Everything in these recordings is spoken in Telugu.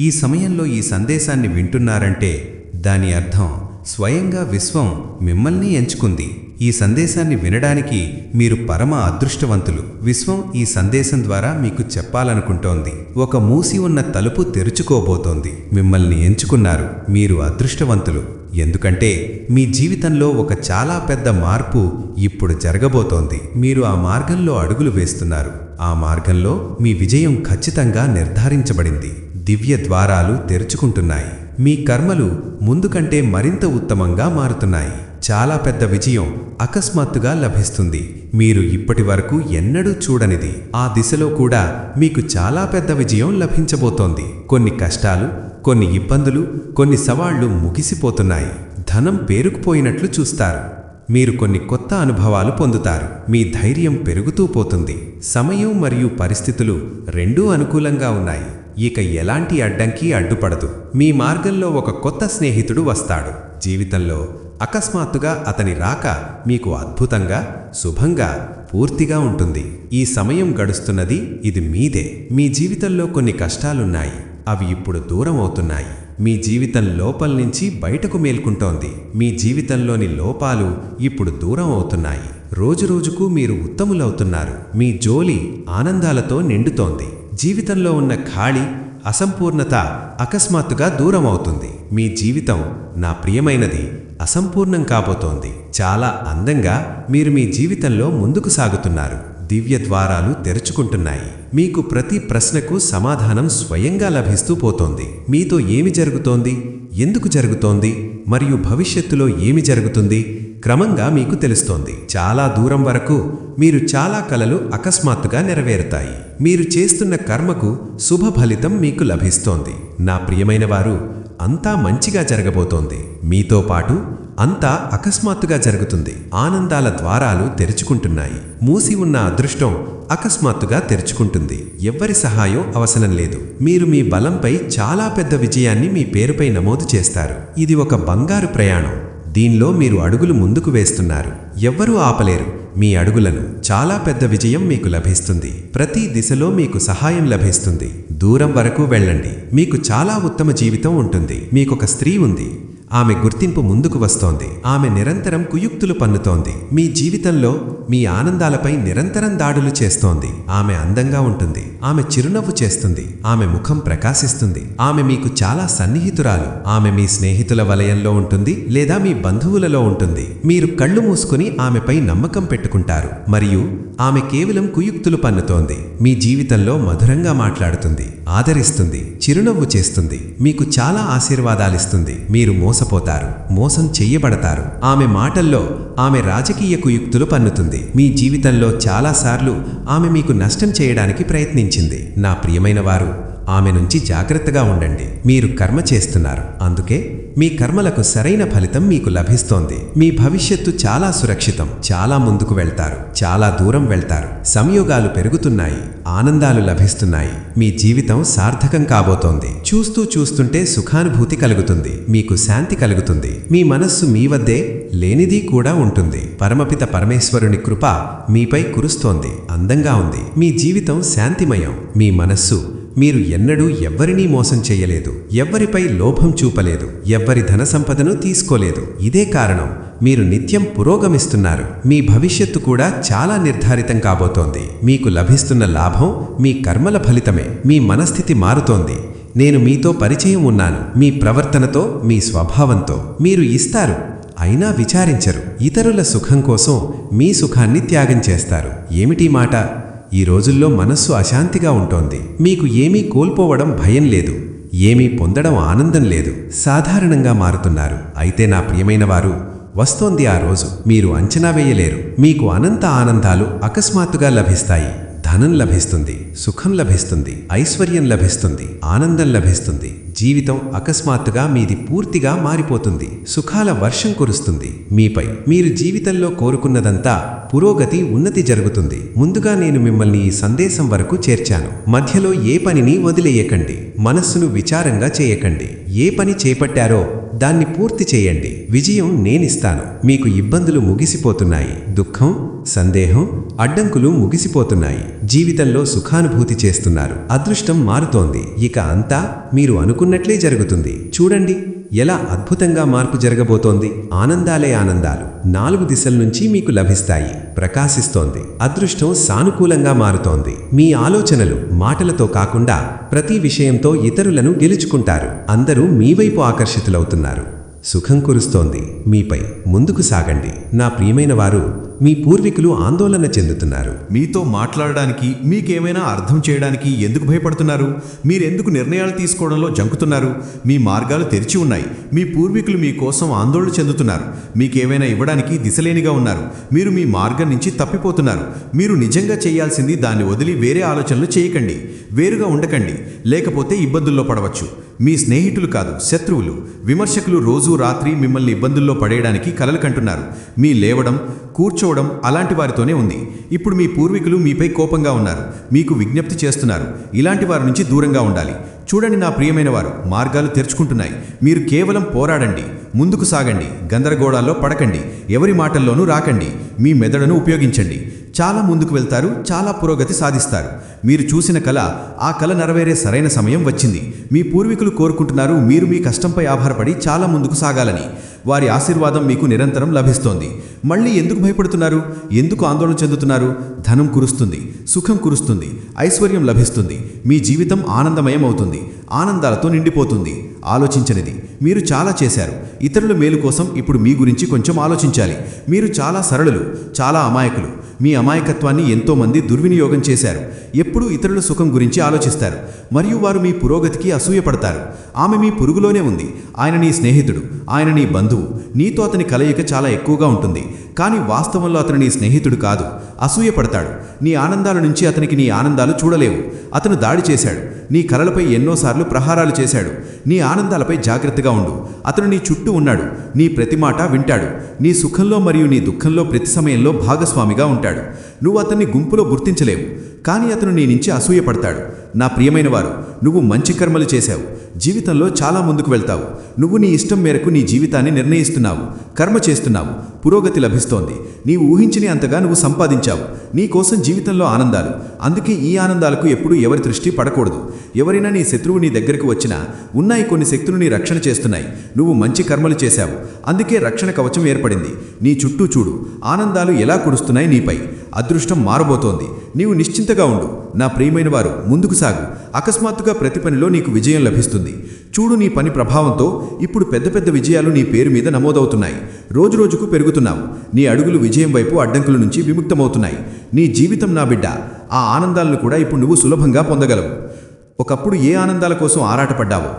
ఈ సమయంలో ఈ సందేశాన్ని వింటున్నారంటే దాని అర్థం స్వయంగా విశ్వం మిమ్మల్ని ఎంచుకుంది. ఈ సందేశాన్ని వినడానికి మీరు పరమ అదృష్టవంతులు. విశ్వం ఈ సందేశం ద్వారా మీకు చెప్పాలనుకుంటోంది. ఒక మూసి ఉన్న తలుపు తెరుచుకోబోతోంది. మిమ్మల్ని ఎంచుకున్నారు. మీరు అదృష్టవంతులు. ఎందుకంటే మీ జీవితంలో ఒక చాలా పెద్ద మార్పు ఇప్పుడు జరగబోతోంది. మీరు ఆ మార్గంలో అడుగులు వేస్తున్నారు. ఆ మార్గంలో మీ విజయం ఖచ్చితంగా నిర్ధారించబడింది. దివ్య ద్వారాలు తెరుచుకుంటున్నాయి. మీ కర్మలు ముందు కంటే మరింత ఉత్తమంగా మారుతున్నాయి. చాలా పెద్ద విజయం అకస్మాత్తుగా లభిస్తుంది. మీరు ఇప్పటి వరకు ఎన్నడూ చూడనిది. ఆ దిశలో కూడా మీకు చాలా పెద్ద విజయం లభించబోతోంది. కొన్ని కష్టాలు కొన్ని ఇబ్బందులు కొన్ని సవాళ్ళు ముగిసిపోతున్నాయి. ధనం పేరుకుపోయినట్లు చూస్తారు. మీరు కొన్ని కొత్త అనుభవాలు పొందుతారు. మీ ధైర్యం పెరుగుతూ పోతుంది. సమయం మరియు పరిస్థితులు రెండూ అనుకూలంగా ఉన్నాయి. ఇక ఎలాంటి అడ్డంకి అడ్డుపడదు. మీ మార్గంలో ఒక కొత్త స్నేహితుడు వస్తాడు. జీవితంలో అకస్మాత్తుగా అతని రాక మీకు అద్భుతంగా శుభంగా పూర్తిగా ఉంటుంది. ఈ సమయం గడుస్తున్నది ఇది మీదే. మీ జీవితంలో కొన్ని కష్టాలున్నాయి. అవి ఇప్పుడు దూరం అవుతున్నాయి. మీ జీవితం లోపల నుంచి బయటకు మేల్కుంటోంది. మీ జీవితంలోని లోపాలు ఇప్పుడు దూరం అవుతున్నాయి. రోజురోజుకు మీరు ఉత్తములవుతున్నారు. మీ జోలి ఆనందాలతో నిండుతోంది. జీవితంలో ఉన్న ఖాళీ అసంపూర్ణత అకస్మాత్తుగా దూరం అవుతుంది మీ జీవితం నా ప్రియమైనది అసంపూర్ణం కాబోతోంది. చాలా అందంగా మీరు మీ జీవితంలో ముందుకు సాగుతున్నారు. దివ్య ద్వారాలు తెరుచుకుంటున్నాయి. మీకు ప్రతి ప్రశ్నకు సమాధానం స్వయంగా లభిస్తూ పోతోంది. మీతో ఏమి జరుగుతోంది? ఎందుకు జరుగుతోంది? మరియు భవిష్యత్తులో ఏమి జరుగుతుంది? క్రమంగా మీకు తెలుస్తోంది. చాలా దూరం వరకు మీరు చాలా కలలు అకస్మాత్తుగా నెరవేరుతాయి. మీరు చేస్తున్న కర్మకు శుభ ఫలితం మీకు లభిస్తోంది. నా ప్రియమైన వారు అంతా మంచిగా జరగబోతోంది. మీతో పాటు అంతా అకస్మాత్తుగా జరుగుతుంది. ఆనందాల ద్వారాలు తెరుచుకుంటున్నాయి. మూసి ఉన్న అదృష్టం అకస్మాత్తుగా తెరుచుకుంటుంది. ఎవ్వరి సహాయం అవసరం లేదు. మీరు మీ బలంపై చాలా పెద్ద విజయాన్ని మీ పేరుపై నమోదు చేస్తారు. ఇది ఒక బంగారు ప్రయాణం. దీనిలో మీరు అడుగులు ముందుకు వేస్తున్నారు. ఎవ్వరూ ఆపలేరు. మీ అడుగులను చాలా పెద్ద విజయం మీకు లభిస్తుంది. ప్రతి దిశలో మీకు సహాయం లభిస్తుంది. దూరం వరకు వెళ్ళండి. మీకు చాలా ఉత్తమ జీవితం ఉంటుంది. మీకొక స్త్రీ ఉంది. ఆమె గుర్తింపు ముందుకు వస్తోంది. ఆమె నిరంతరం కుయుక్తులు పన్నుతోంది. మీ జీవితంలో మీ ఆనందాలపై నిరంతరం దాడులు చేస్తోంది. ఆమె అందంగా ఉంటుంది. ఆమె చిరునవ్వు చేస్తుంది. ఆమె ముఖం ప్రకాశిస్తుంది. ఆమె మీకు చాలా సన్నిహితురాలు. ఆమె మీ స్నేహితుల వలయంలో ఉంటుంది లేదా మీ బంధువులలో ఉంటుంది. మీరు కళ్ళు మూసుకుని ఆమెపై నమ్మకం పెట్టుకుంటారు. మరియు ఆమె కేవలం కుయుక్తులు పన్నుతోంది. మీ జీవితంలో మధురంగా మాట్లాడుతుంది. ఆదరిస్తుంది చిరునవ్వు చేస్తుంది మీకు చాలా ఆశీర్వాదాలిస్తుంది. మీరు మోసపోతారు మోసం చెయ్యబడతారు. ఆమె మాటల్లో ఆమె రాజకీయ కుయుక్తులు పన్నుతుంది. మీ జీవితంలో చాలాసార్లు ఆమె మీకు నష్టం చేయడానికి ప్రయత్నించింది. నా ప్రియమైన వారు ఆమె నుంచి జాగ్రత్తగా ఉండండి. మీరు కర్మ చేస్తున్నారు. అందుకే మీ కర్మలకు సరైన ఫలితం మీకు లభిస్తోంది. మీ భవిష్యత్తు చాలా సురక్షితం. చాలా ముందుకు వెళ్తారు. చాలా దూరం వెళ్తారు. సంయోగాలు పెరుగుతున్నాయి. ఆనందాలు లభిస్తున్నాయి. మీ జీవితం సార్థకం కాబోతోంది. చూస్తూ చూస్తుంటే సుఖానుభూతి కలుగుతుంది. మీకు శాంతి కలుగుతుంది. మీ మనస్సు మీ వద్దే లేనిది కూడా ఉంటుంది. పరమపిత పరమేశ్వరుని కృప మీపై కురుస్తోంది. అందంగా ఉంది. మీ జీవితం శాంతిమయం. మీ మనస్సు మీరు ఎన్నడూ ఎవ్వరినీ మోసం చేయలేదు ఎవ్వరిపై లోభం చూపలేదు ఎవ్వరి ధన సంపదను తీసుకోలేదు. ఇదే కారణం మీరు నిత్యం పురోగమిస్తున్నారు. మీ భవిష్యత్తు కూడా చాలా నిర్ధారితం కాబోతోంది. మీకు లభిస్తున్న లాభం మీ కర్మల ఫలితమే. మీ మనస్థితి మారుతోంది. నేను మీతో పరిచయం ఉన్నాను. మీ ప్రవర్తనతో మీ స్వభావంతో. మీరు ఇస్తారు అయినా విచారించరు. ఇతరుల సుఖం కోసం మీ సుఖాన్ని త్యాగం చేస్తారు. ఏమిటి మాట? ఈ రోజుల్లో మనస్సు అశాంతిగా ఉంటోంది. మీకు ఏమీ కోల్పోవడం భయం లేదు. ఏమీ పొందడం ఆనందం లేదు. సాధారణంగా మారుతున్నారు. అయితే నా ప్రియమైన వారు వస్తోంది ఆ రోజు. మీరు అంచనా వేయలేరు. మీకు అనంత ఆనందాలు అకస్మాత్తుగా లభిస్తాయి. ధనం లభిస్తుంది సుఖం లభిస్తుంది ఐశ్వర్యం లభిస్తుంది ఆనందం లభిస్తుంది జీవితం అకస్మాత్తుగా మీది పూర్తిగా మారిపోతుంది సుఖాల వర్షం కురుస్తుంది. మీపై మీరు జీవితంలో కోరుకున్నదంతా పురోగతి ఉన్నతి జరుగుతుంది. ముందుగా నేను మిమ్మల్ని ఈ సందేశం వరకు చేర్చాను. మధ్యలో ఏ పనిని వదిలేయకండి. మనస్సును విచారంగా చేయకండి. ఏ పని చేపట్టారో దాన్ని పూర్తి చేయండి. విజయం నేనిస్తాను. మీకు ఇబ్బందులు ముగిసిపోతున్నాయి. దుఃఖం సందేహం అడ్డంకులు ముగిసిపోతున్నాయి. జీవితంలో సుఖానుభూతి చేస్తున్నారు. అదృష్టం మారుతోంది. ఇక అంతా మీరు అనుకున్నట్లే జరుగుతుంది. చూడండి. ఎలా అద్భుతంగా మార్పు జరగబోతోంది? ఆనందాలే ఆనందాలు. నాలుగు దిశల నుంచి మీకు లభిస్తాయి. ప్రకాశిస్తోంది. అదృష్టం సానుకూలంగా మారుతోంది. మీ ఆలోచనలు మాటలతో కాకుండా ప్రతి విషయంతో ఇతరులను గెలుచుకుంటారు. అందరూ మీ వైపు ఆకర్షితులవుతున్నారు. సుఖం కురుస్తోంది. మీపై ముందుకు సాగండి. నా ప్రియమైన వారు మీ పూర్వీకులు ఆందోళన చెందుతున్నారు. మీతో మాట్లాడడానికి మీకేమైనా అర్థం చేయడానికి ఎందుకు భయపడుతున్నారు? మీరెందుకు నిర్ణయాలు తీసుకోవడంలో జంకుతున్నారు? మీ మార్గాలు తెరిచి ఉన్నాయి. మీ పూర్వీకులు మీకోసం ఆందోళన చెందుతున్నారు. మీకేమైనా ఇవ్వడానికి దిశలేనిగా ఉన్నారు. మీరు మీ మార్గం నుంచి తప్పిపోతున్నారు. మీరు నిజంగా చేయాల్సింది దాన్ని వదిలి వేరే ఆలోచనలు చేయకండి. వేరుగా ఉండకండి. లేకపోతే ఇబ్బందుల్లో పడవచ్చు. మీ స్నేహితులు కాదు శత్రువులు. విమర్శకులు రోజూ రాత్రి మిమ్మల్ని ఇబ్బందుల్లో పడేయడానికి కలలు కంటున్నారు. మీ లేవడం కూర్చోవడం అలాంటి వారితోనే ఉంది. ఇప్పుడు మీ పూర్వీకులు మీపై కోపంగా ఉన్నారు. మీకు విజ్ఞప్తి చేస్తున్నారు. ఇలాంటి వారి నుంచి దూరంగా ఉండాలి. చూడండి నా ప్రియమైన వారు మార్గాలు తెరుచుకుంటున్నాయి. మీరు కేవలం పోరాడండి. ముందుకు సాగండి. గందరగోళాల్లో పడకండి. ఎవరి మాటల్లోనూ రాకండి. మీ మెదడును ఉపయోగించండి. చాలా ముందుకు వెళ్తారు చాలా పురోగతి సాధిస్తారు. మీరు చూసిన కళ ఆ కళ నెరవేరే సరైన సమయం వచ్చింది. మీ పూర్వీకులు కోరుకుంటున్నారు మీరు మీ కష్టంపై ఆధారపడి చాలా ముందుకు సాగాలని. వారి ఆశీర్వాదం మీకు నిరంతరం లభిస్తోంది. మళ్ళీ ఎందుకు భయపడుతున్నారు? ఎందుకు ఆందోళన చెందుతున్నారు? ధనం కురుస్తుంది సుఖం కురుస్తుంది ఐశ్వర్యం లభిస్తుంది మీ జీవితం ఆనందమయం అవుతుంది ఆనందాలతో నిండిపోతుంది. ఆలోచించనిది మీరు చాలా చేశారు. ఇతరుల మేలు కోసం ఇప్పుడు మీ గురించి కొంచెం ఆలోచించాలి. మీరు చాలా సరళులు చాలా అమాయకులు. మీ అమాయకత్వాన్ని ఎంతోమంది దుర్వినియోగం చేశారు. ఎప్పుడూ ఇతరుల సుఖం గురించి ఆలోచిస్తారు. మరియు వారు మీ పురోగతికి అసూయపడతారు. ఆమె మీ పురుగులోనే ఉంది. ఆయన నీ స్నేహితుడు. ఆయన నీ బంధువు. నీతో అతని కలయిక చాలా ఎక్కువగా ఉంటుంది. కానీ వాస్తవంలో అతను నీ స్నేహితుడు కాదు. అసూయపడతాడు. నీ ఆనందాల నుంచి అతనికి నీ ఆనందాలు చూడలేవు. అతను దాడి చేశాడు. నీ కలలపై ఎన్నోసార్లు ప్రహారాలు చేశాడు. నీ ఆనందాలపై జాగ్రత్తగా ఉండు. అతను నీ చుట్టూ ఉన్నాడు. నీ ప్రతి మాట వింటాడు. నీ సుఖంలో మరియు నీ దుఃఖంలో ప్రతి సమయంలో భాగస్వామిగా ఉంటాడు. నువ్వు అతన్ని గుంపులో గుర్తించలేవు. కానీ అతను నీ నుంచి అసూయపడతాడు. నా ప్రియమైన వారు నువ్వు మంచి కర్మలు చేశావు. జీవితంలో చాలా ముందుకు వెళ్తావు. నువ్వు నీ ఇష్టం మేరకు నీ జీవితాన్ని నిర్ణయిస్తున్నావు. కర్మ చేస్తున్నావు. పురోగతి లభిస్తోంది. నీవు ఊహించని అంతగా నువ్వు సంపాదించావు. నీ కోసం జీవితంలో ఆనందాలు. అందుకే ఈ ఆనందాలకు ఎప్పుడూ ఎవరి దృష్టి పడకూడదు. ఎవరైనా నీ శత్రువు నీ దగ్గరకు వచ్చినా ఉన్నాయి కొన్ని శక్తులు నీ రక్షణ చేస్తున్నాయి. నువ్వు మంచి కర్మలు చేశావు. అందుకే రక్షణ కవచం ఏర్పడింది. నీ చుట్టూ చూడు. ఆనందాలు ఎలా కురుస్తున్నాయి నీపై? అదృష్టం మారబోతోంది. నీవు నిశ్చింతగా ఉండు. నా ప్రియమైన వారు ముందుకు సాగు. అకస్మాత్తుగా ప్రతి పనిలో నీకు విజయం లభిస్తుంది. చూడు నీ పని ప్రభావంతో ఇప్పుడు పెద్ద పెద్ద విజయాలు నీ పేరు మీద నమోదవుతున్నాయి. రోజురోజుకు పెరుగుతున్నావు. నీ అడుగులు విజయం వైపు అడ్డంకుల నుంచి విముక్తమవుతున్నాయి. నీ జీవితం నా బిడ్డ. ఆ ఆనందాలను కూడా ఇప్పుడు నువ్వు సులభంగా పొందగలవు. ఒకప్పుడు ఏ ఆనందాల కోసం ఆరాటపడ్డావో?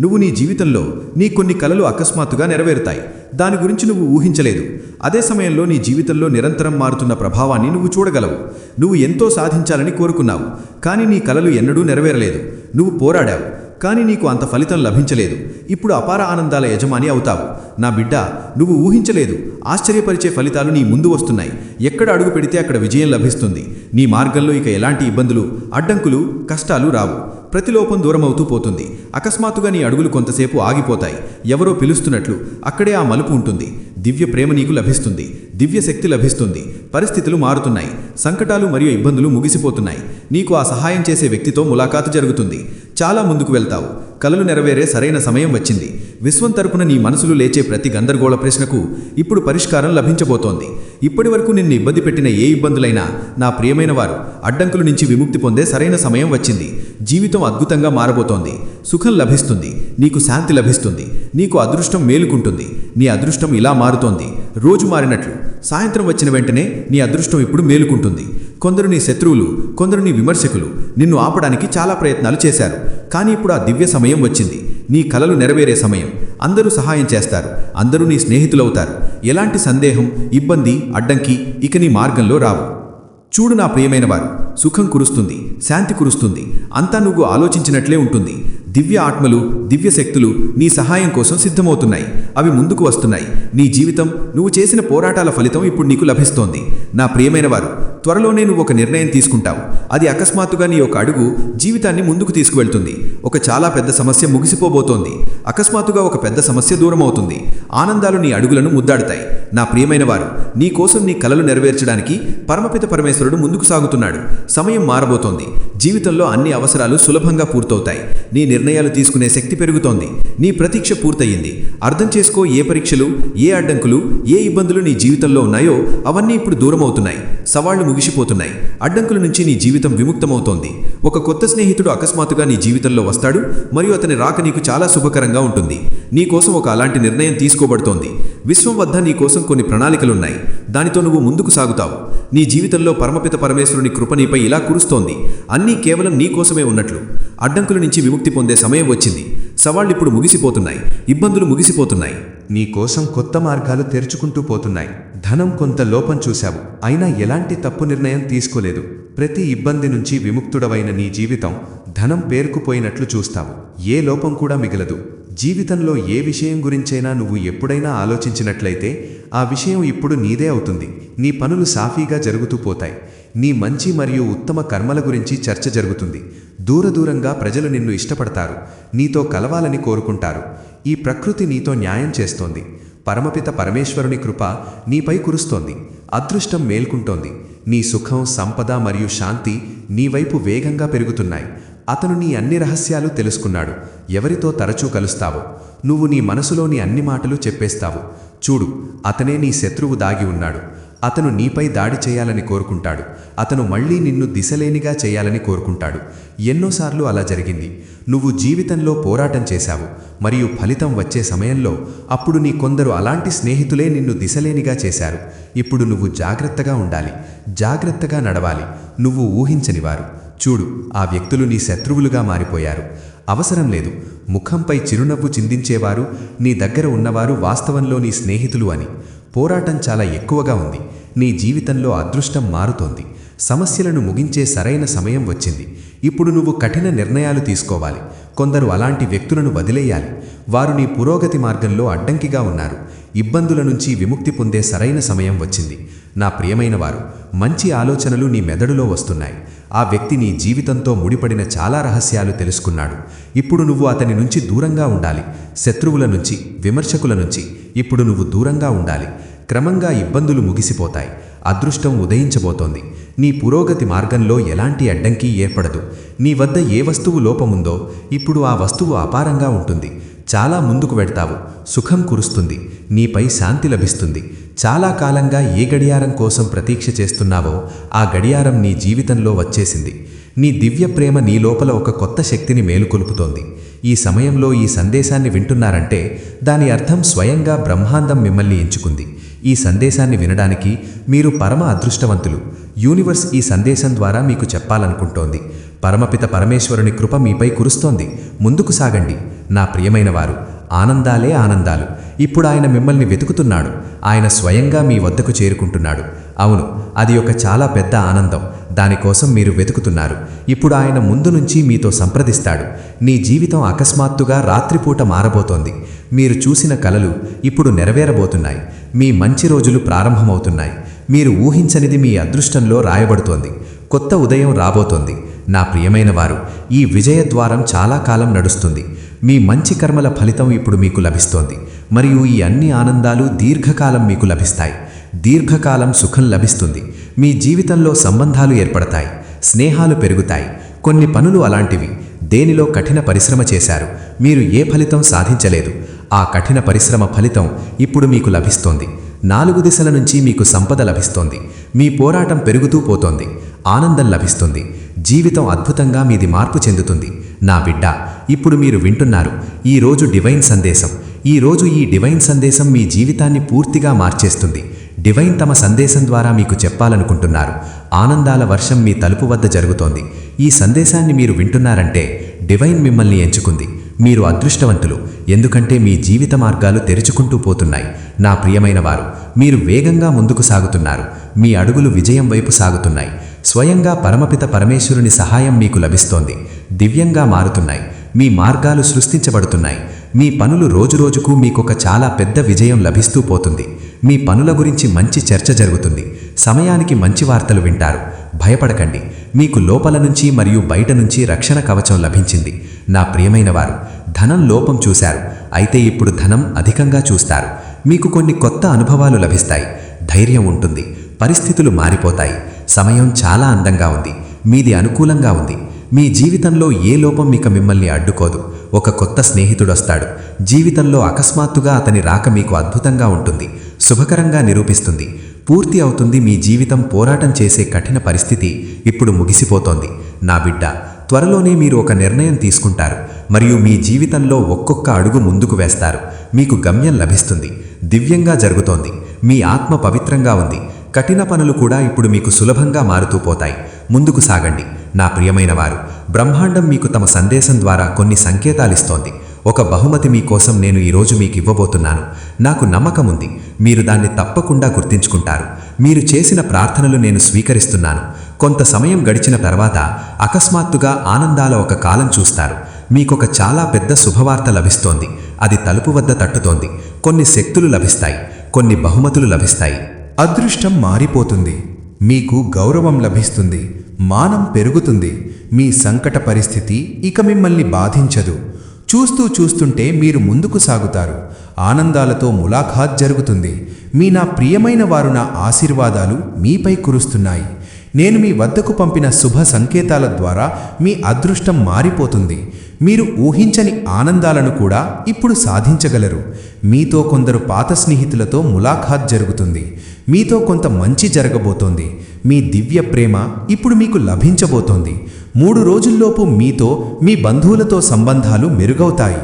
నువ్వు నీ జీవితంలో నీ కొన్ని కలలు అకస్మాత్తుగా నెరవేరుతాయి. దాని గురించి నువ్వు ఊహించలేదు. అదే సమయంలో నీ జీవితంలో నిరంతరం మారుతున్న ప్రభావాన్ని నువ్వు చూడగలవు. నువ్వు ఎంతో సాధించాలని కోరుకున్నావు. కానీ నీ కలలు ఎన్నడూ నెరవేరలేదు. నువ్వు పోరాడావు. కానీ నీకు అంత ఫలితం లభించలేదు. ఇప్పుడు అపార ఆనందాల యజమాని అవుతావు. నా బిడ్డ నువ్వు ఊహించలేదు. ఆశ్చర్యపరిచే ఫలితాలు నీ ముందు వస్తున్నాయి. ఎక్కడ అడుగు పెడితే అక్కడ విజయం లభిస్తుంది. నీ మార్గంలో ఇక ఎలాంటి ఇబ్బందులు అడ్డంకులు కష్టాలు రావు. ప్రతిలోపం దూరమవుతూ పోతుంది. అకస్మాత్తుగా నీ అడుగులు కొంతసేపు ఆగిపోతాయి. ఎవరో పిలుస్తున్నట్లు అక్కడే ఆ మలుపు ఉంటుంది. దివ్య ప్రేమ నీకు లభిస్తుంది దివ్య శక్తి లభిస్తుంది. పరిస్థితులు మారుతున్నాయి సంకటాలు మరియు ఇబ్బందులు ముగిసిపోతున్నాయి. నీకు ఆ సహాయం చేసే వ్యక్తితో ములాఖాతు జరుగుతుంది. చాలా ముందుకు వెళ్తావు. కలలు నెరవేరే సరైన సమయం వచ్చింది. విశ్వం తరపున నీ మనసులు లేచే ప్రతి గందరగోళ ప్రశ్నకు ఇప్పుడు పరిష్కారం లభించబోతోంది. ఇప్పటి వరకు నిన్ను ఇబ్బంది పెట్టిన ఏ ఇబ్బందులైనా నా ప్రియమైన వారు అడ్డంకుల నుంచి విముక్తి పొందే సరైన సమయం వచ్చింది. జీవితం అద్భుతంగా మారబోతోంది. సుఖం లభిస్తుంది. నీకు శాంతి లభిస్తుంది. నీకు అదృష్టం మేలుకుంటుంది. నీ అదృష్టం ఇలా మారుతోంది. రోజు మారినట్లు. సాయంత్రం వచ్చిన వెంటనే నీ అదృష్టం ఇప్పుడు మేలుకుంటుంది. కొందరు నీ శత్రువులు కొందరు నీ విమర్శకులు నిన్ను ఆపడానికి చాలా ప్రయత్నాలు చేశారు. కానీ ఇప్పుడు ఆ దివ్య సమయం వచ్చింది. నీ కలలు నెరవేరే సమయం. అందరూ సహాయం చేస్తారు. అందరూ నీ స్నేహితులవుతారు. ఎలాంటి సందేహం ఇబ్బంది అడ్డంకి ఇక నీ మార్గంలో రావు. చూడు నా ప్రియమైన వారు సుఖం కురుస్తుంది శాంతి కురుస్తుంది. అంతా నువ్వు ఆలోచించినట్లే ఉంటుంది. దివ్య ఆత్మలు దివ్య శక్తులు నీ సహాయం కోసం సిద్ధమవుతున్నాయి. అవి ముందుకు వస్తున్నాయి. నీ జీవితం నువ్వు చేసిన పోరాటాల ఫలితం ఇప్పుడు నీకు లభిస్తోంది. నా ప్రియమైన వారు త్వరలోనే నువ్వు ఒక నిర్ణయం తీసుకుంటావు. అది అకస్మాత్తుగా నీ ఒక అడుగు జీవితాన్ని ముందుకు తీసుకువెళ్తుంది. ఒక చాలా పెద్ద సమస్య ముగిసిపోబోతోంది. అకస్మాత్తుగా ఒక పెద్ద సమస్య దూరం అవుతుంది ఆనందాలు నీ అడుగులను ముద్దాడుతాయి. నా ప్రియమైన వారు నీ కోసం నీ కలలు నెరవేర్చడానికి పరమపిత పరమేశ్వరుడు ముందుకు సాగుతున్నాడు. సమయం మారబోతోంది. జీవితంలో అన్ని అవసరాలు సులభంగా పూర్తవుతాయి. నీ నిర్ణయాలు తీసుకునే శక్తి పెరుగుతోంది. నీ ప్రతీక్ష పూర్తయింది. అర్థం చేసుకో ఏ పరీక్షలు ఏ అడ్డంకులు ఏ ఇబ్బందులు నీ జీవితంలో ఉన్నాయో అవన్నీ ఇప్పుడు దూరం అవుతున్నాయి సవాళ్ళు ముగిసిపోతున్నాయి. అడ్డంకుల నుంచి నీ జీవితం విముక్తమవుతోంది. ఒక కొత్త స్నేహితుడు అకస్మాత్తుగా నీ జీవితంలో వస్తాడు మరియు అతని రాక నీకు చాలా శుభకరంగా ఉంటుంది. నీ కోసం ఒక అలాంటి నిర్ణయం తీసుకోబడుతోంది. విశ్వం వద్ద నీ కోసం కొన్ని ప్రణాళికలున్నాయి. దానితో నువ్వు ముందుకు సాగుతావు. నీ జీవితంలో పరమపిత పరమేశ్వరుని కృప నీపై ఇలా కురుస్తోంది. అన్నీ కేవలం నీ కోసమే ఉన్నట్లు. అడ్డంకుల నుంచి విముక్తి పొందే సమయం వచ్చింది. సవాళ్ళు ఇప్పుడు ముగిసిపోతున్నాయి. ఇబ్బందులు ముగిసిపోతున్నాయి. నీ కోసం కొత్త మార్గాలు తెరుచుకుంటూ పోతున్నాయి. ధనం కొంత లోపం చూశావు. అయినా ఎలాంటి తప్పు నిర్ణయం తీసుకోలేదు. ప్రతి ఇబ్బంది నుంచి విముక్తుడవైన నీ జీవితం ధనం పేరుకుపోయినట్లు చూస్తావు. ఏ లోపం కూడా మిగలదు. జీవితంలో ఏ విషయం గురించైనా నువ్వు ఎప్పుడైనా ఆలోచించినట్లయితే ఆ విషయం ఇప్పుడు నీదే అవుతుంది. నీ పనులు సాఫీగా జరుగుతూ పోతాయి. నీ మంచి మరియు ఉత్తమ కర్మల గురించి చర్చ జరుగుతుంది. దూరదూరంగా ప్రజలు నిన్ను ఇష్టపడతారు. నీతో కలవాలని కోరుకుంటారు. ఈ ప్రకృతి నీతో న్యాయం చేస్తోంది. పరమపిత పరమేశ్వరుని కృప నీపై కురుస్తోంది. అదృష్టం మేల్కుంటోంది. నీ సుఖం సంపద మరియు శాంతి నీ వైపు వేగంగా పెరుగుతున్నాయి. అతను నీ అన్ని రహస్యాలు తెలుసుకున్నాడు. ఎవరితో తరచూ కలుస్తావో? నువ్వు నీ మనసులోని అన్ని మాటలు చెప్పేస్తావు. చూడు అతనే నీ శత్రువు దాగి ఉన్నాడు. అతను నీపై దాడి చేయాలని కోరుకుంటాడు. అతను మళ్ళీ నిన్ను దిశలేనిగా చేయాలని కోరుకుంటాడు. ఎన్నోసార్లు అలా జరిగింది. నువ్వు జీవితంలో పోరాటం చేశావు. మరియు ఫలితం వచ్చే సమయంలో అప్పుడు నీ కొందరు అలాంటి స్నేహితులే నిన్ను దిశలేనిగా చేశారు. ఇప్పుడు నువ్వు జాగ్రత్తగా ఉండాలి. జాగ్రత్తగా నడవాలి. నువ్వు ఊహించనివారు చూడు ఆ వ్యక్తులు నీ శత్రువులుగా మారిపోయారు. అవసరం లేదు. ముఖంపై చిరునవ్వు చిందించేవారు నీ దగ్గర ఉన్నవారు వాస్తవంలో నీ స్నేహితులు అని. పోరాటం చాలా ఎక్కువగా ఉంది. నీ జీవితంలో అదృష్టం మారుతోంది. సమస్యలను ముగించే సరైన సమయం వచ్చింది. ఇప్పుడు నువ్వు కఠిన నిర్ణయాలు తీసుకోవాలి. కొందరు అలాంటి వ్యక్తులను వదిలేయాలి. వారు నీ పురోగతి మార్గంలో అడ్డంకిగా ఉన్నారు. ఇబ్బందుల నుంచి విముక్తి పొందే సరైన సమయం వచ్చింది. నా ప్రియమైన వారు మంచి ఆలోచనలు నీ మెదడులో వస్తున్నాయి. ఆ వ్యక్తి నీ జీవితంతో ముడిపడిన చాలా రహస్యాలు తెలుసుకున్నాడు. ఇప్పుడు నువ్వు అతని నుంచి దూరంగా ఉండాలి. శత్రువుల నుంచి విమర్శకుల నుంచి ఇప్పుడు నువ్వు దూరంగా ఉండాలి. క్రమంగా ఇబ్బందులు ముగిసిపోతాయి. అదృష్టం ఉదయించబోతోంది. నీ పురోగతి మార్గంలో ఎలాంటి అడ్డంకి ఏర్పడదు. నీ వద్ద ఏ వస్తువు లోపముందో ఇప్పుడు ఆ వస్తువు అపారంగా ఉంటుంది. చాలా ముందుకు వెడతావు సుఖం కురుస్తుంది. నీపై శాంతి లభిస్తుంది. చాలా కాలంగా ఏ గడియారం కోసం ప్రతీక్ష చేస్తున్నావో ఆ గడియారం నీ జీవితంలో వచ్చేసింది. నీ దివ్య ప్రేమ నీ లోపల ఒక కొత్త శక్తిని మేలుకొలుపుతోంది. ఈ సమయంలో ఈ సందేశాన్ని వింటున్నారంటే దాని అర్థం స్వయంగా బ్రహ్మాండం మిమ్మల్ని ఎంచుకుంది. ఈ సందేశాన్ని వినడానికి మీరు పరమ అదృష్టవంతులు. యూనివర్స్ ఈ సందేశం ద్వారా మీకు చెప్పాలనుకుంటోంది. పరమపిత పరమేశ్వరుని కృప మీపై కురుస్తోంది. ముందుకు సాగండి. నా ప్రియమైన వారు ఆనందాలే ఆనందాలు. ఇప్పుడు ఆయన మిమ్మల్ని వెతుకుతున్నాడు. ఆయన స్వయంగా మీ వద్దకు చేరుకుంటున్నాడు. అవును అది ఒక చాలా పెద్ద ఆనందం. దానికోసం మీరు వెతుకుతున్నారు. ఇప్పుడు ఆయన ముందు నుంచి మీతో సంప్రదిస్తాడు. నీ జీవితం అకస్మాత్తుగా రాత్రిపూట మారబోతోంది. మీరు చూసిన కలలు ఇప్పుడు నెరవేరబోతున్నాయి. మీ మంచి రోజులు ప్రారంభమవుతున్నాయి. మీరు ఊహించనిది మీ అదృష్టంలో రాయబడుతోంది. కొత్త ఉదయం రాబోతోంది. నా ప్రియమైన వారు ఈ విజయద్వారం చాలా కాలం నడుస్తుంది. మీ మంచి కర్మల ఫలితం ఇప్పుడు మీకు లభిస్తోంది. మరియు ఈ అన్ని ఆనందాలు దీర్ఘకాలం మీకు లభిస్తాయి. దీర్ఘకాలం సుఖం లభిస్తుంది. మీ జీవితంలో సంబంధాలు ఏర్పడతాయి. స్నేహాలు పెరుగుతాయి. కొన్ని పనులు అలాంటివి. దేనిలో కఠిన పరిశ్రమ చేశారు? మీరు ఏ ఫలితం సాధించలేదు? ఆ కఠిన పరిశ్రమ ఫలితం ఇప్పుడు మీకు లభిస్తోంది. నాలుగు దిశల నుంచి మీకు సంపద లభిస్తోంది. మీ పోరాటం పెరుగుతూ పోతోంది. ఆనందం లభిస్తుంది. జీవితం అద్భుతంగా మీది మార్పు చెందుతుంది. నా బిడ్డ ఇప్పుడు మీరు వింటున్నారు. ఈ రోజు డివైన్ సందేశం. ఈ రోజు ఈ డివైన్ సందేశం మీ జీవితాన్ని పూర్తిగా మార్చేస్తుంది. డివైన్ తమ సందేశం ద్వారా మీకు చెప్పాలనుకుంటున్నారు. ఆనందాల వర్షం మీ తలుపు వద్ద జరుగుతోంది. ఈ సందేశాన్ని మీరు వింటున్నారంటే డివైన్ మిమ్మల్ని ఎంచుకుంది. మీరు అదృష్టవంతులు. ఎందుకంటే మీ జీవిత మార్గాలు తెరుచుకుంటూ పోతున్నాయి. నా ప్రియమైన వారు మీరు వేగంగా ముందుకు సాగుతున్నారు. మీ అడుగులు విజయం వైపు సాగుతున్నాయి. స్వయంగా పరమపిత పరమేశ్వరుని సహాయం మీకు లభిస్తోంది. దివ్యంగా మారుతున్నాయి. మీ మార్గాలు సృష్టించబడుతున్నాయి. మీ పనులు రోజురోజుకు మీకొక చాలా పెద్ద విజయం లభిస్తూ పోతుంది. మీ పనుల గురించి మంచి చర్చ జరుగుతుంది. సమయానికి మంచి వార్తలు వింటారు. భయపడకండి. మీకు లోపల నుంచి మరియు బయట నుంచి రక్షణ కవచం లభించింది. నా ప్రియమైన వారు ధనం లోపం చూశారు. అయితే ఇప్పుడు ధనం అధికంగా చూస్తారు. మీకు కొన్ని కొత్త అనుభవాలు లభిస్తాయి. ధైర్యం ఉంటుంది. పరిస్థితులు మారిపోతాయి. సమయం చాలా అందంగా ఉంది. మీది అనుకూలంగా ఉంది. మీ జీవితంలో ఏ లోపం ఇక మిమ్మల్ని అడ్డుకోదు. ఒక కొత్త స్నేహితుడొస్తాడు. జీవితంలో అకస్మాత్తుగా అతని రాక మీకు అద్భుతంగా ఉంటుంది. శుభకరంగా నిరూపిస్తుంది. పూర్తి అవుతుంది మీ జీవితం పోరాటం చేసే కఠిన పరిస్థితి ఇప్పుడు ముగిసిపోతోంది. నా బిడ్డ త్వరలోనే మీరు ఒక నిర్ణయం తీసుకుంటారు. మరియు మీ జీవితంలో ఒక్కొక్క అడుగు ముందుకు వేస్తారు. మీకు గమ్యం లభిస్తుంది. దివ్యంగా జరుగుతోంది. మీ ఆత్మ పవిత్రంగా ఉంది. కఠిన పనులు కూడా ఇప్పుడు మీకు సులభంగా మారుతూ పోతాయి. ముందుకు సాగండి. నా ప్రియమైన వారు బ్రహ్మాండం మీకు తమ సందేశం ద్వారా కొన్ని సంకేతాలిస్తోంది. ఒక బహుమతి మీకోసం నేను ఈరోజు మీకు ఇవ్వబోతున్నాను. నాకు నమ్మకం ఉంది. మీరు దాన్ని తప్పకుండా గుర్తించుకుంటారు. మీరు చేసిన ప్రార్థనలు నేను స్వీకరిస్తున్నాను. కొంత సమయం గడిచిన తర్వాత అకస్మాత్తుగా ఆనందాల ఒక కాలం చూస్తారు. మీకొక చాలా పెద్ద శుభవార్త లభిస్తోంది. అది తలుపు వద్ద తట్టుతోంది. కొన్ని శక్తులు లభిస్తాయి. కొన్ని బహుమతులు లభిస్తాయి. అదృష్టం మారిపోతుంది. మీకు గౌరవం లభిస్తుంది. మానం పెరుగుతుంది. మీ సంకట పరిస్థితి ఇక మిమ్మల్ని బాధించదు. చూస్తూ చూస్తుంటే మీరు ముందుకు సాగుతారు. ఆనందాలతో ములాఖాత్ జరుగుతుంది. మీ నా ప్రియమైన వారు నా ఆశీర్వాదాలు మీపై కురుస్తున్నాయి. నేను మీ వద్దకు పంపిన శుభ సంకేతాల ద్వారా మీ అదృష్టం మారిపోతుంది. మీరు ఊహించని ఆనందాలను కూడా ఇప్పుడు సాధించగలరు. మీతో కొందరు పాత స్నేహితులతో ములాఖాత్ జరుగుతుంది. మీతో కొంత మంచి జరగబోతోంది. మీ దివ్య ప్రేమ ఇప్పుడు మీకు లభించబోతోంది. మూడు రోజుల్లోపు మీతో మీ బంధువులతో సంబంధాలు మెరుగవుతాయి.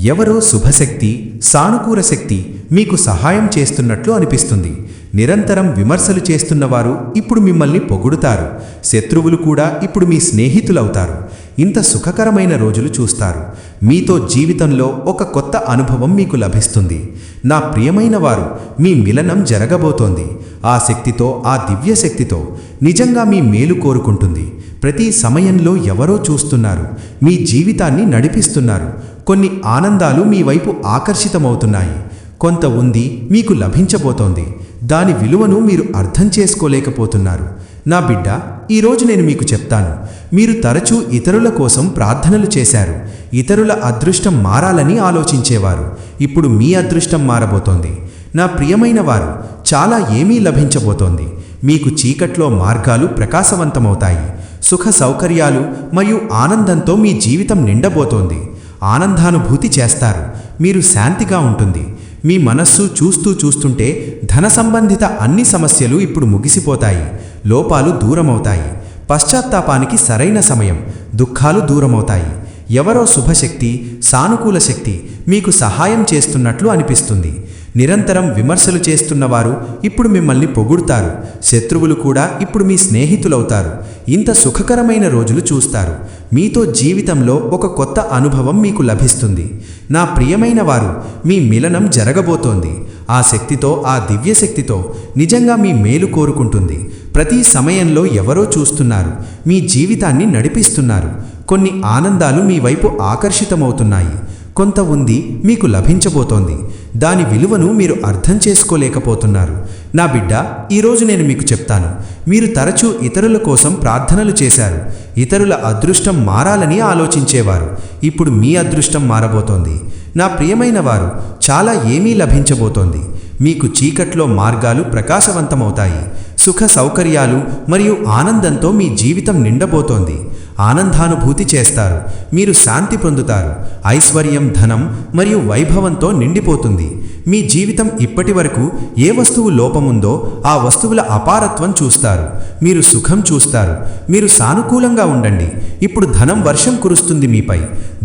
ఎవరో శుభశక్తి సానుకూల శక్తి మీకు సహాయం చేస్తున్నట్లు అనిపిస్తుంది. నిరంతరం విమర్శలు చేస్తున్నవారు ఇప్పుడు మిమ్మల్ని పొగుడుతారు. శత్రువులు కూడా ఇప్పుడు మీ స్నేహితులవుతారు. ఇంత సుఖకరమైన రోజులు చూస్తారు. మీతో జీవితంలో ఒక కొత్త అనుభవం మీకు లభిస్తుంది. నా ప్రియమైన వారు మీ మిలనం జరగబోతోంది. ఆ శక్తితో ఆ దివ్య శక్తితో నిజంగా మీ మేలు కోరుకుంటుంది. ప్రతి సమయంలో ఎవరో చూస్తున్నారు మీ జీవితాన్ని నడిపిస్తున్నారు. కొన్ని ఆనందాలు మీ వైపు ఆకర్షితమవుతున్నాయి. కొంత ఉంది మీకు లభించబోతోంది. దాని విలువను మీరు అర్థం చేసుకోలేకపోతున్నారు. నా బిడ్డ ఈరోజు నేను మీకు చెప్తాను. మీరు తరచూ ఇతరుల కోసం ప్రార్థనలు చేశారు. ఇతరుల అదృష్టం మారాలని ఆలోచించేవారు. ఇప్పుడు మీ అదృష్టం మారబోతోంది. నా ప్రియమైన వారు చాలా ఏమీ లభించబోతోంది. మీకు చీకట్లో మార్గాలు ప్రకాశవంతమవుతాయి. సుఖ సౌకర్యాలు మరియు ఆనందంతో మీ జీవితం నిండబోతోంది. ఆనందానుభూతి చేస్తారు. మీరు శాంతిగా ఉంటుంది. మీ మనస్సు చూస్తూ చూస్తుంటే ధన సంబంధిత అన్ని సమస్యలు ఇప్పుడు ముగిసిపోతాయి. లోపాలు దూరమవుతాయి. పశ్చాత్తాపానికి సరైన సమయం. దుఃఖాలు దూరమవుతాయి. ఎవరో శుభశక్తి సానుకూల శక్తి మీకు సహాయం చేస్తున్నట్లు అనిపిస్తుంది. నిరంతరం విమర్శలు చేస్తున్నవారు ఇప్పుడు మిమ్మల్ని పొగుడుతారు. శత్రువులు కూడా ఇప్పుడు మీ స్నేహితులవుతారు. ఇంత సుఖకరమైన రోజులు చూస్తారు. మీతో జీవితంలో ఒక కొత్త అనుభవం మీకు లభిస్తుంది. నా ప్రియమైన వారు మీ మిలనం జరగబోతోంది. ఆ శక్తితో ఆ దివ్యశక్తితో నిజంగా మీ మేలు కోరుకుంటుంది. ప్రతి సమయంలో ఎవరో చూస్తున్నారు. మీ జీవితాన్ని నడిపిస్తున్నారు. కొన్ని ఆనందాలు మీ వైపు ఆకర్షితమవుతున్నాయి. కొంత ఉంది మీకు లభించబోతోంది. దాని విలువను మీరు అర్థం చేసుకోలేకపోతున్నారు. నా బిడ్డ ఈరోజు నేను మీకు చెప్తాను. మీరు తరచూ ఇతరుల కోసం ప్రార్థనలు చేశారు. ఇతరుల అదృష్టం మారాలని ఆలోచించేవారు. ఇప్పుడు మీ అదృష్టం మారబోతోంది. నా ప్రియమైన వారు చాలా ఏమీ లభించబోతోంది. మీకు చీకట్లో మార్గాలు ప్రకాశవంతమవుతాయి. సుఖ సౌకర్యాలు మరియు ఆనందంతో మీ జీవితం నిండబోతోంది. ఆనందానుభూతి చేస్తారు. మీరు శాంతి పొందుతారు. ఐశ్వర్యం ధనం మరియు వైభవంతో నిండిపోతుంది. మీ జీవితం ఇప్పటి వరకు ఏ వస్తువు లోపముందో ఆ వస్తువుల అపారత్వం చూస్తారు. మీరు సుఖం చూస్తారు. మీరు సానుకూలంగా ఉండండి. ఇప్పుడు ధనం వర్షం కురుస్తుంది మీపై.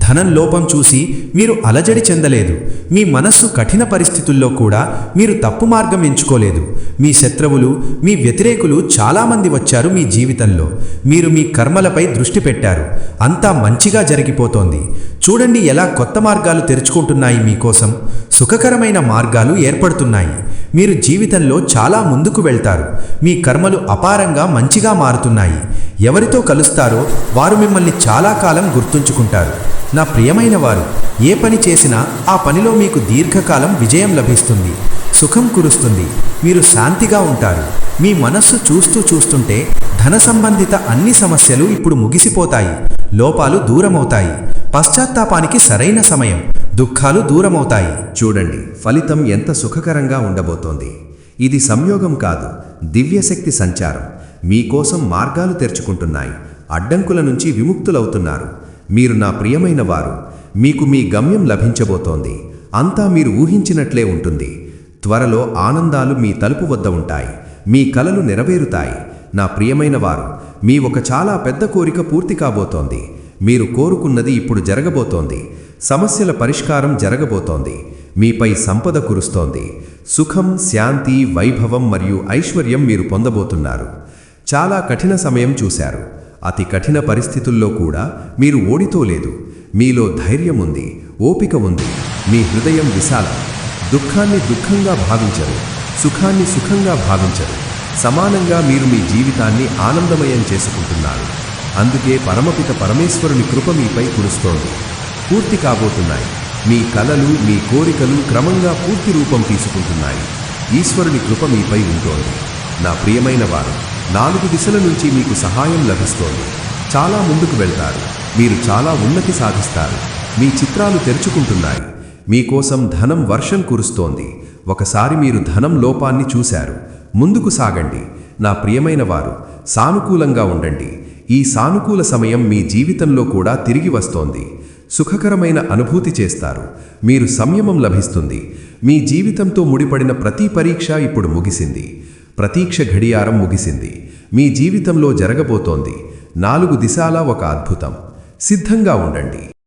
ధనం లోపం చూసి మీరు అలజడి చెందలేదు. మీ మనస్సు కఠిన పరిస్థితుల్లో కూడా మీరు తప్పు మార్గం ఎంచుకోలేదు. మీ శత్రువులు మీ వ్యతిరేకులు చాలామంది వచ్చారు మీ జీవితంలో. మీరు మీ కర్మలపై దృష్టి పెట్టారు. అంతా మంచిగా జరిగిపోతోంది. చూడండి ఎలా కొత్త మార్గాలు తెరుచుకుంటున్నాయి మీకోసం. సుఖకరమైన మార్గాలు ఏర్పడుతున్నాయి. మీరు జీవితంలో చాలా ముందుకు వెళ్తారు. మీ కర్మలు అపారంగా మంచిగా మారుతున్నాయి. ఎవరితో కలుస్తారో వారు మిమ్మల్ని చాలా కాలం గుర్తుంచుకుంటారు. నా ప్రియమైన వారు ఏ పని చేసినా ఆ పనిలో మీకు దీర్ఘకాలం విజయం లభిస్తుంది. సుఖం కురుస్తుంది. మీరు శాంతిగా ఉంటారు. మీ మనస్సు చూస్తూ చూస్తుంటే ధన సంబంధిత అన్ని సమస్యలు ఇప్పుడు ముగిసిపోతాయి. లోపాలు దూరమవుతాయి. పశ్చాత్తాపానికి సరైన సమయం. దుఃఖాలు దూరమవుతాయి. చూడండి ఫలితం ఎంత సుఖకరంగా ఉండబోతోంది. ఇది సంయోగం కాదు దివ్యశక్తి సంచారం. మీకోసం మార్గాలు తెరుచుకుంటున్నాయి. అడ్డంకుల నుంచి విముక్తులవుతున్నారు. మీరు నా ప్రియమైన వారు. మీకు మీ గమ్యం లభించబోతోంది. అంతా మీరు ఊహించినట్లే ఉంటుంది. త్వరలో ఆనందాలు మీ తలుపు వద్ద ఉంటాయి. మీ కలలు నెరవేరుతాయి. నా ప్రియమైన వారు మీ ఒక చాలా పెద్ద కోరిక పూర్తి కాబోతోంది. మీరు కోరుకున్నది ఇప్పుడు జరగబోతోంది. సమస్యల పరిష్కారం జరగబోతోంది. మీపై సంపద కురుస్తోంది. సుఖం శాంతి వైభవం మరియు ఐశ్వర్యం మీరు పొందబోతున్నారు. చాలా కఠిన సమయం చూశారు. అతి కఠిన పరిస్థితుల్లో కూడా మీరు ఓడితోలేదు మీలో ధైర్యం ఉంది. ఓపిక ఉంది. మీ హృదయం విశాలం. దుఃఖాన్ని దుఃఖంగా భావించరు. సుఖాన్ని సుఖంగా భావించరు. సమానంగా మీరు మీ జీవితాన్ని ఆనందమయం చేసుకుంటున్నారు. అందుకే పరమపిత పరమేశ్వరుని కృప మీపై కురుస్తోంది. పూర్తి కాబోతున్నాయి. మీ కలలు మీ కోరికలు క్రమంగా పూర్తి రూపం తీసుకుంటున్నాయి. ఈశ్వరుని కృప మీపై ఉంటోంది. నా ప్రియమైన వారు నాలుగు దిశల నుంచి మీకు సహాయం లభిస్తోంది. చాలా ముందుకు వెళ్తారు. మీరు చాలా ఉన్నతి సాధిస్తారు. మీ చిత్రాలు తెరుచుకుంటున్నాయి. మీకోసం ధనం వర్షం కురుస్తోంది. ఒకసారి మీరు ధనం లోపాన్ని చూశారు. ముందుకు సాగండి. నా ప్రియమైన వారు సానుకూలంగా ఉండండి. ఈ సానుకూల సమయం మీ జీవితంలో కూడా తిరిగి వస్తోంది. సుఖకరమైన అనుభూతి చేస్తారు. మీరు సంయమం లభిస్తుంది. మీ జీవితంతో ముడిపడిన ప్రతి పరీక్ష ఇప్పుడు ముగిసింది. ప్రతీక్ష ఘడియారం ముగిసింది. మీ జీవితంలో జరగబోతోంది. నాలుగు దిశాల ఒక అద్భుతం. సిద్ధంగా ఉండండి.